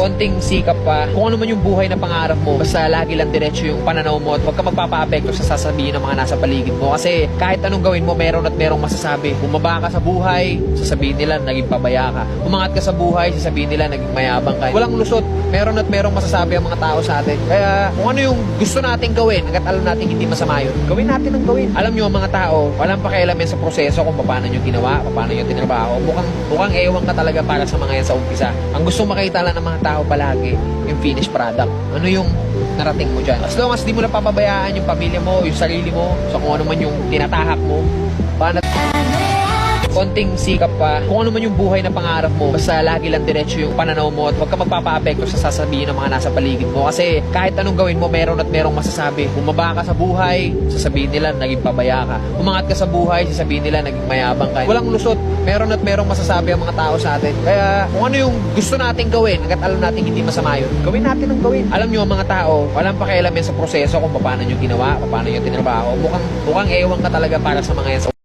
konting sikap pa, kung ano man yung buhay na pangarap mo, basta lagi lang diretso yung pananaw mo at huwag ka magpapa-apekto sa sasabihin ng mga nasa paligid mo. Kasi kahit anong gawin mo, meron at merong masasabi. Bumaba ka sa buhay, sasabihin nila naging pabaya ka. Umangat ka sa buhay, sasabihin nila naging mayabang ka. Walang lusot, meron at merong masasabi ang mga tao sa atin. Kaya kung ano yung gusto nating gawin, hanggat alam natin hindi masama yun, gawin natin ang gawin. Alam nyo, ang mga tao, walang pakialam yan sa proseso kung paano nyo ginawa, paano nyo tinrabaho. Mukhang, mukhang ewan ka talaga para sa mga yan sa umpisa. Ang gusto makita lang ng mga tao palagi, yung finished product. Ano yung narating mo dyan. As long as di mo napapabayaan yung pamilya mo, yung sarili mo, sa kung ano man yung tinatahak mo, paano konting sikap pa, kung ano man yung buhay na pangarap mo, basta lagi lang diretso yung pananaw mo at huwag ka magpapa-apekto sa sasabihin ng mga nasa paligid mo. Kasi kahit anong gawin mo, meron at merong masasabi. Bumaba ka sa buhay, sasabihin nila naging pabaya ka. Umangat ka sa buhay, sasabihin nila naging mayabang ka. Walang lusot, meron at merong masasabi ang mga tao sa atin. Kaya kung ano yung gusto nating gawin, hanggat alam natin hindi masama yun, gawin natin ang gawin. Alam nyo, ang mga tao, walang pakialam yan sa proseso kung paano nyo ginawa, paano nyo tinrabaho. Mukhang, mukhang ewan ka talaga para sa mga yan